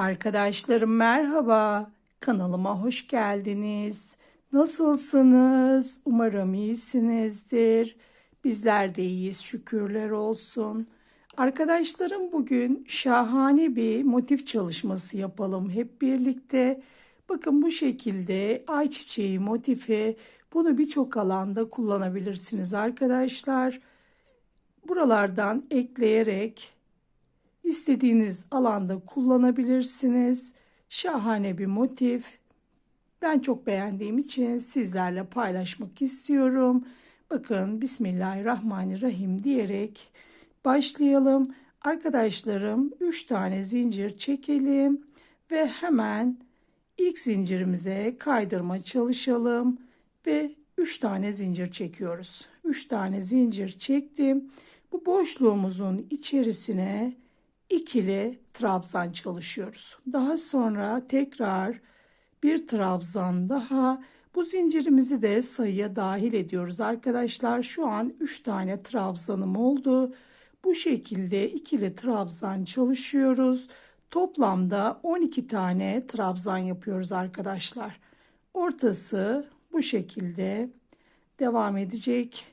Arkadaşlarım merhaba. Kanalıma hoş geldiniz. Nasılsınız? Umarım iyisinizdir. Bizler de iyiyiz şükürler olsun. Arkadaşlarım bugün şahane bir motif çalışması yapalım hep birlikte. Bakın bu şekilde ayçiçeği motifi bunu birçok alanda kullanabilirsiniz arkadaşlar. Buralardan ekleyerek İstediğiniz alanda kullanabilirsiniz. Şahane bir motif. Ben çok beğendiğim için sizlerle paylaşmak istiyorum. Bakın Bismillahirrahmanirrahim diyerek başlayalım. Arkadaşlarım 3 tane zincir çekelim ve hemen ilk zincirimize kaydırma çalışalım ve 3 tane zincir çekiyoruz. 3 tane zincir çektim. Bu boşluğumuzun içerisine ikili trabzan çalışıyoruz. Daha sonra tekrar bir trabzan daha bu zincirimizi de sayıya dahil ediyoruz arkadaşlar. Şu an 3 tane trabzanım oldu. Bu şekilde ikili trabzan çalışıyoruz. Toplamda 12 tane trabzan yapıyoruz arkadaşlar. Ortası bu şekilde devam edecek.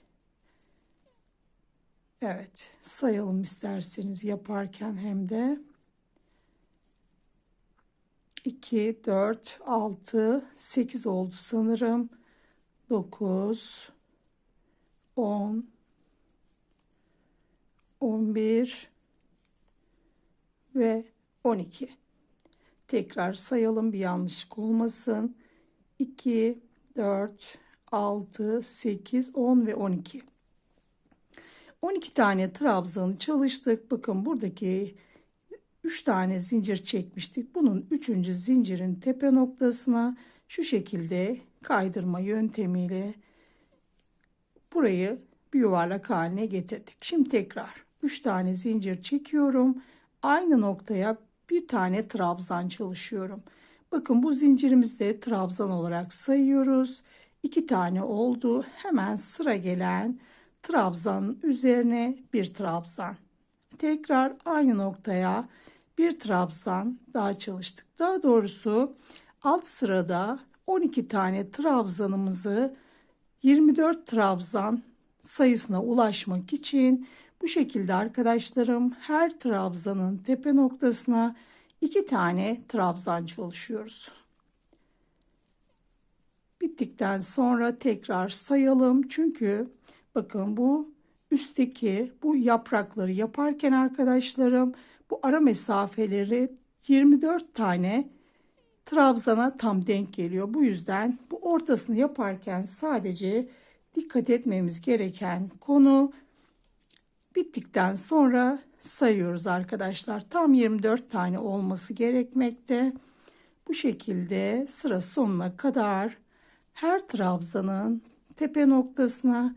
Evet sayalım isterseniz yaparken hem de 2, 4, 6, 8 oldu sanırım. 9, 10, 11 ve 12. Tekrar sayalım bir yanlışlık olmasın. 2, 4, 6, 8, 10 ve 12. 12 tane trabzanı çalıştık. Bakın buradaki 3 tane zincir çekmiştik. Bunun 3. zincirin tepe noktasına şu şekilde kaydırma yöntemiyle burayı bir yuvarlak haline getirdik. Şimdi tekrar 3 tane zincir çekiyorum. Aynı noktaya bir tane trabzan çalışıyorum. Bakın bu zincirimizde trabzan olarak sayıyoruz. 2 tane oldu. Hemen sıra gelen trabzanın üzerine bir trabzan. Tekrar aynı noktaya bir trabzan daha çalıştık. Daha doğrusu alt sırada 12 tane trabzanımızı 24 trabzan sayısına ulaşmak için bu şekilde arkadaşlarım her trabzanın tepe noktasına iki tane trabzan çalışıyoruz. Bittikten sonra tekrar sayalım. Çünkü Bakın bu üstteki bu yaprakları yaparken arkadaşlarım bu ara mesafeleri 24 tane trabzana tam denk geliyor. Bu yüzden bu ortasını yaparken sadece dikkat etmemiz gereken konu bittikten sonra sayıyoruz arkadaşlar. Tam 24 tane olması gerekmekte. Bu şekilde sıra sonuna kadar her trabzanın tepe noktasına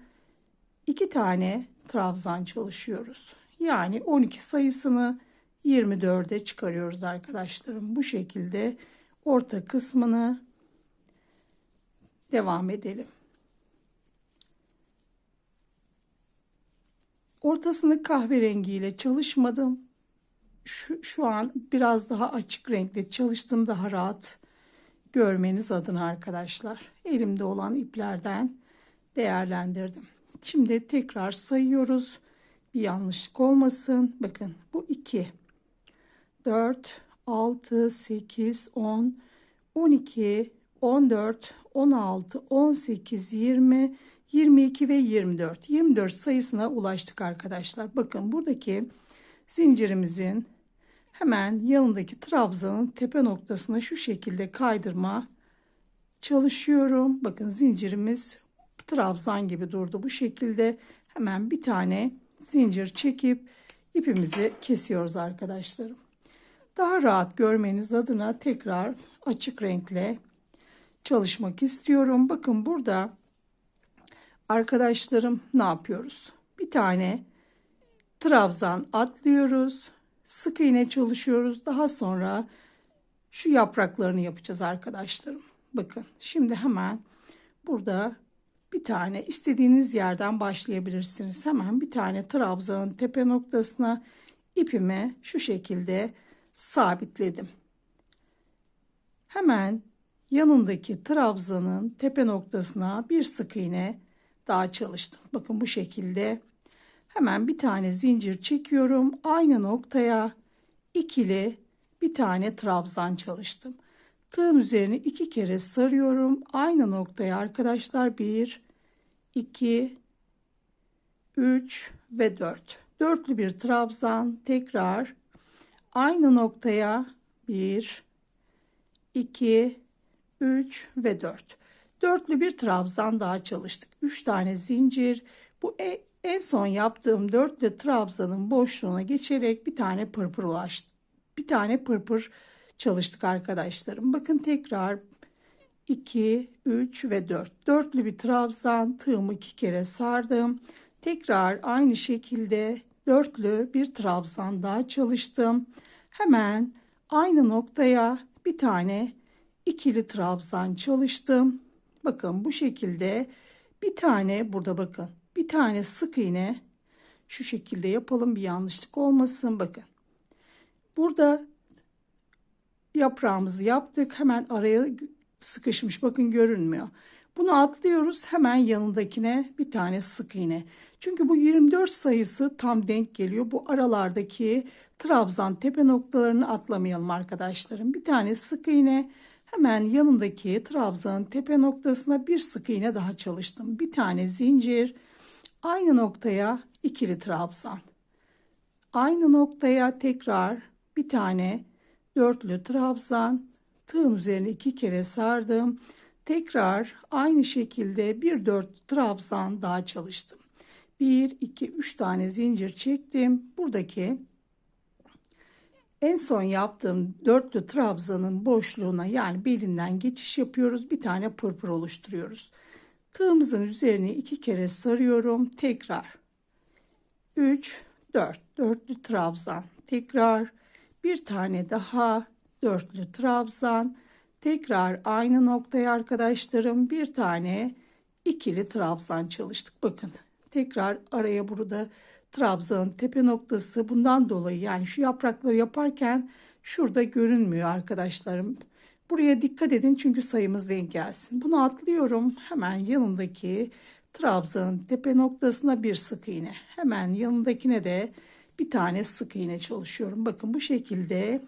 2 tane trabzan çalışıyoruz. Yani 12 sayısını 24'e çıkarıyoruz arkadaşlarım. Bu şekilde orta kısmını devam edelim. Ortasını kahverengiyle çalışmadım. Şu, şu an biraz daha açık renkle çalıştım daha rahat görmeniz adına arkadaşlar. Elimde olan iplerden değerlendirdim. Şimdi tekrar sayıyoruz. Bir yanlışlık olmasın. Bakın bu 2, 4, 6, 8, 10, 12, 14, 16, 18, 20, 22 ve 24. 24 sayısına ulaştık arkadaşlar. Bakın buradaki zincirimizin hemen yanındaki trabzanın tepe noktasına şu şekilde kaydırma çalışıyorum. Bakın zincirimiz trabzan gibi durdu. Bu şekilde hemen bir tane zincir çekip ipimizi kesiyoruz arkadaşlarım. Daha rahat görmeniz adına tekrar açık renkle çalışmak istiyorum. Bakın burada arkadaşlarım ne yapıyoruz? Bir tane trabzan atlıyoruz. Sık iğne çalışıyoruz. Daha sonra şu yapraklarını yapacağız arkadaşlarım. Bakın şimdi hemen burada bir tane istediğiniz yerden başlayabilirsiniz. Hemen bir tane trabzanın tepe noktasına ipimi şu şekilde sabitledim. Hemen yanındaki trabzanın tepe noktasına bir sık iğne daha çalıştım. Bakın bu şekilde hemen bir tane zincir çekiyorum. Aynı noktaya ikili bir tane trabzan çalıştım. Tığın üzerine iki kere sarıyorum. Aynı noktaya arkadaşlar 1, 2, 3 ve 4. Dörtlü bir trabzan tekrar aynı noktaya 1, 2, 3 ve 4. Dörtlü bir trabzan daha çalıştık. 3 tane zincir. Bu e, en son yaptığım dörtlü trabzanın boşluğuna geçerek bir tane pırpır ulaştı. Bir tane pırpır çalıştık arkadaşlarım. Bakın tekrar 2, 3 ve 4. Dörtlü bir trabzan tığımı iki kere sardım. Tekrar aynı şekilde dörtlü bir trabzan daha çalıştım. Hemen aynı noktaya bir tane ikili trabzan çalıştım. Bakın bu şekilde bir tane burada bakın bir tane sık iğne şu şekilde yapalım bir yanlışlık olmasın bakın. Burada yaprağımızı yaptık hemen araya sıkışmış bakın görünmüyor. Bunu atlıyoruz hemen yanındakine bir tane sık iğne. Çünkü bu 24 sayısı tam denk geliyor. Bu aralardaki trabzan tepe noktalarını atlamayalım arkadaşlarım. Bir tane sık iğne hemen yanındaki trabzanın tepe noktasına bir sık iğne daha çalıştım. Bir tane zincir aynı noktaya ikili trabzan. Aynı noktaya tekrar bir tane dörtlü trabzan tığın üzerine iki kere sardım. Tekrar aynı şekilde bir dört trabzan daha çalıştım. 1, 2, 3 tane zincir çektim. Buradaki en son yaptığım dörtlü trabzanın boşluğuna yani belinden geçiş yapıyoruz. Bir tane pırpır oluşturuyoruz. Tığımızın üzerine iki kere sarıyorum. Tekrar 3, 4. Dörtlü trabzan. Tekrar bir tane daha dörtlü trabzan. Tekrar aynı noktaya arkadaşlarım bir tane ikili trabzan çalıştık. Bakın tekrar araya burada trabzanın tepe noktası bundan dolayı yani şu yaprakları yaparken şurada görünmüyor arkadaşlarım. Buraya dikkat edin çünkü sayımız denk gelsin. Bunu atlıyorum. Hemen yanındaki trabzanın tepe noktasına bir sık iğne. Hemen yanındakine de bir tane sık iğne çalışıyorum. Bakın bu şekilde.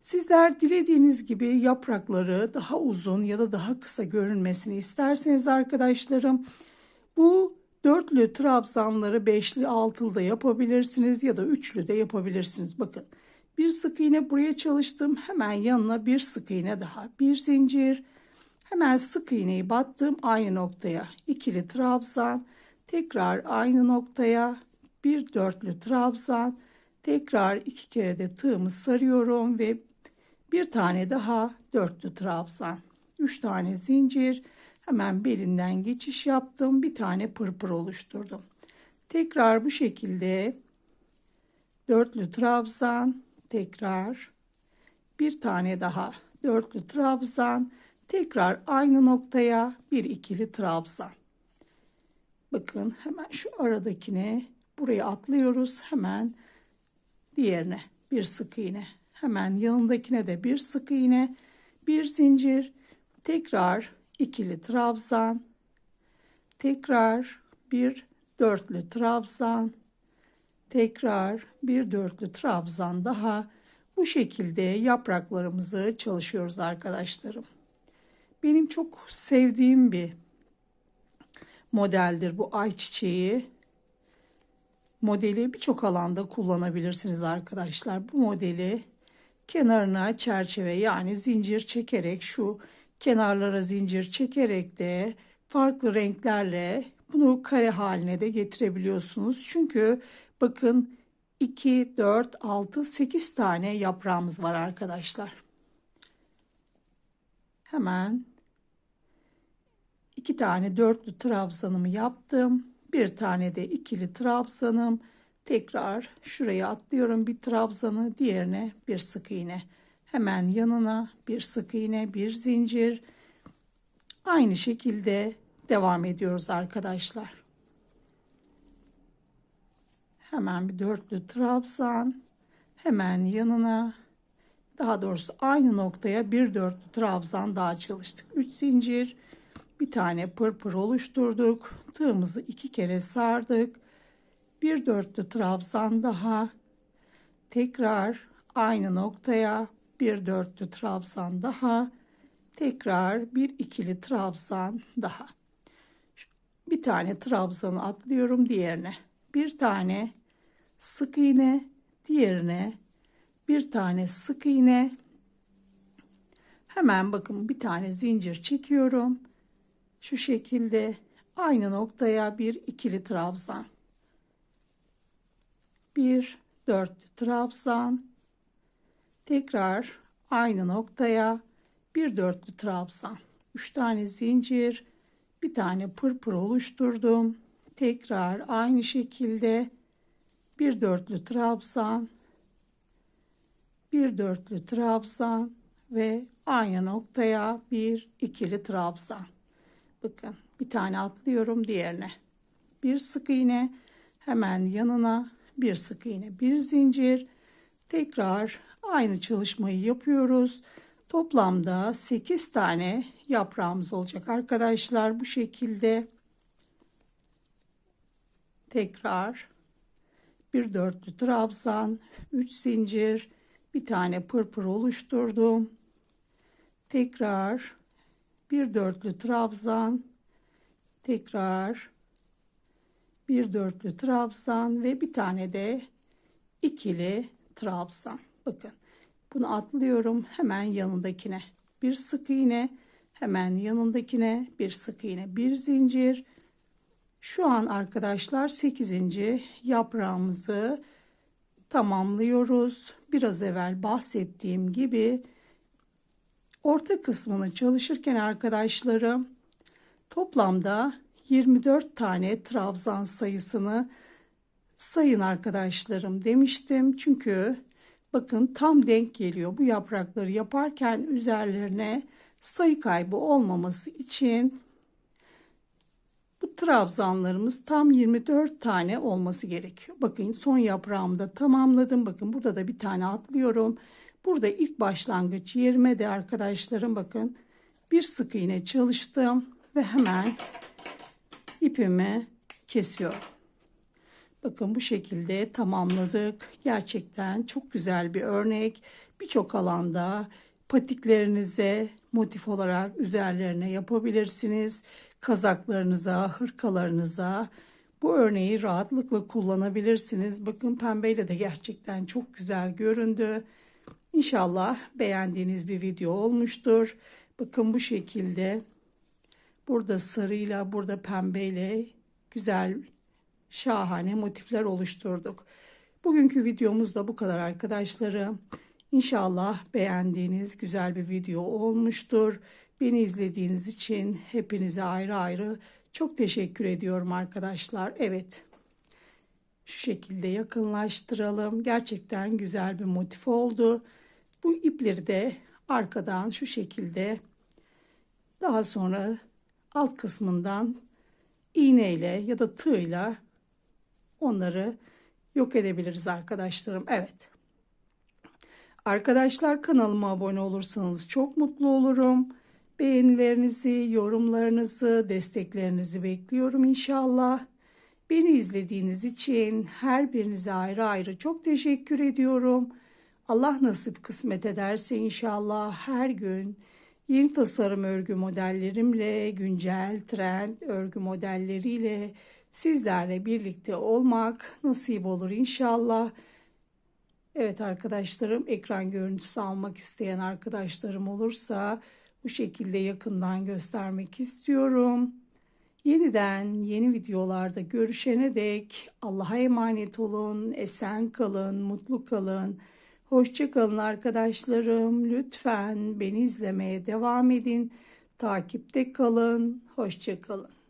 Sizler dilediğiniz gibi yaprakları daha uzun ya da daha kısa görünmesini isterseniz arkadaşlarım bu dörtlü trabzanları beşli altılı da yapabilirsiniz ya da üçlü de yapabilirsiniz. Bakın bir sık iğne buraya çalıştım. Hemen yanına bir sık iğne daha. Bir zincir. Hemen sık iğneyi battım. Aynı noktaya. İkili trabzan. Tekrar aynı noktaya bir dörtlü trabzan tekrar iki kere de tığımı sarıyorum ve bir tane daha dörtlü trabzan. Üç tane zincir. Hemen belinden geçiş yaptım. Bir tane pırpır oluşturdum. Tekrar bu şekilde dörtlü trabzan. Tekrar bir tane daha dörtlü trabzan. Tekrar aynı noktaya bir ikili trabzan. Bakın hemen şu aradakine buraya atlıyoruz. Hemen diğerine bir sık iğne Hemen yanındakine de bir sık iğne, bir zincir, tekrar ikili trabzan, tekrar bir dörtlü trabzan, tekrar bir dörtlü trabzan daha bu şekilde yapraklarımızı çalışıyoruz arkadaşlarım. Benim çok sevdiğim bir modeldir bu ayçiçeği. Modeli birçok alanda kullanabilirsiniz arkadaşlar. Bu modeli kenarına çerçeve yani zincir çekerek şu kenarlara zincir çekerek de farklı renklerle bunu kare haline de getirebiliyorsunuz. Çünkü bakın 2, 4, 6, 8 tane yaprağımız var arkadaşlar. Hemen iki tane dörtlü trabzanımı yaptım. Bir tane de ikili trabzanım. Tekrar şuraya atlıyorum bir trabzanı, diğerine bir sık iğne. Hemen yanına bir sık iğne, bir zincir. Aynı şekilde devam ediyoruz arkadaşlar. Hemen bir dörtlü trabzan, hemen yanına daha doğrusu aynı noktaya bir dörtlü trabzan daha çalıştık. 3 zincir bir tane pırpır oluşturduk. Tığımızı iki kere sardık. Bir dörtlü trabzan daha. Tekrar aynı noktaya bir dörtlü trabzan daha. Tekrar bir ikili trabzan daha. Bir tane trabzanı atlıyorum diğerine. Bir tane sık iğne, diğerine bir tane sık iğne. Hemen bakın bir tane zincir çekiyorum. Şu şekilde aynı noktaya bir ikili trabzan. Bir dörtlü trabzan. Tekrar aynı noktaya bir dörtlü trabzan. Üç tane zincir, bir tane pırpır oluşturdum. Tekrar aynı şekilde bir dörtlü trabzan, bir dörtlü trabzan ve aynı noktaya bir ikili trabzan. Bakın bir tane atlıyorum diğerine. Bir sık iğne hemen yanına bir sık iğne, bir zincir. Tekrar aynı çalışmayı yapıyoruz. Toplamda 8 tane yaprağımız olacak arkadaşlar bu şekilde. Tekrar bir dörtlü trabzan, 3 zincir, bir tane pırpır oluşturdum. Tekrar bir dörtlü trabzan, tekrar bir dörtlü trabzan ve bir tane de ikili trabzan. Bakın bunu atlıyorum hemen yanındakine. Bir sık iğne, hemen yanındakine bir sık iğne, bir zincir. Şu an arkadaşlar 8. yaprağımızı tamamlıyoruz. Biraz evvel bahsettiğim gibi orta kısmını çalışırken arkadaşlarım toplamda 24 tane trabzan sayısını sayın arkadaşlarım demiştim. Çünkü bakın tam denk geliyor. Bu yaprakları yaparken üzerlerine sayı kaybı olmaması için bu trabzanlarımız tam 24 tane olması gerekiyor. Bakın son yaprağımda tamamladım. Bakın burada da bir tane atlıyorum. Burada ilk başlangıç yerime de arkadaşlarım bakın bir sık iğne çalıştım ve hemen ipimi kesiyorum. Bakın bu şekilde tamamladık. Gerçekten çok güzel bir örnek. Birçok alanda patiklerinize motif olarak üzerlerine yapabilirsiniz. Kazaklarınıza, hırkalarınıza bu örneği rahatlıkla kullanabilirsiniz. Bakın pembeyle de gerçekten çok güzel göründü. İnşallah beğendiğiniz bir video olmuştur. Bakın bu şekilde burada sarıyla burada pembeyle güzel şahane motifler oluşturduk. Bugünkü videomuz da bu kadar arkadaşlarım. İnşallah beğendiğiniz güzel bir video olmuştur. Beni izlediğiniz için hepinize ayrı ayrı çok teşekkür ediyorum arkadaşlar. Evet. Şu şekilde yakınlaştıralım. Gerçekten güzel bir motif oldu. Bu ipleri de arkadan şu şekilde daha sonra alt kısmından iğneyle ya da tığla onları yok edebiliriz arkadaşlarım. Evet. Arkadaşlar kanalıma abone olursanız çok mutlu olurum. Beğenilerinizi, yorumlarınızı, desteklerinizi bekliyorum inşallah. Beni izlediğiniz için her birinize ayrı ayrı çok teşekkür ediyorum. Allah nasip kısmet ederse inşallah her gün yeni tasarım örgü modellerimle, güncel trend örgü modelleriyle sizlerle birlikte olmak nasip olur inşallah. Evet arkadaşlarım ekran görüntüsü almak isteyen arkadaşlarım olursa bu şekilde yakından göstermek istiyorum. Yeniden yeni videolarda görüşene dek Allah'a emanet olun, esen kalın, mutlu kalın. Hoşçakalın arkadaşlarım. Lütfen beni izlemeye devam edin. Takipte kalın. Hoşçakalın.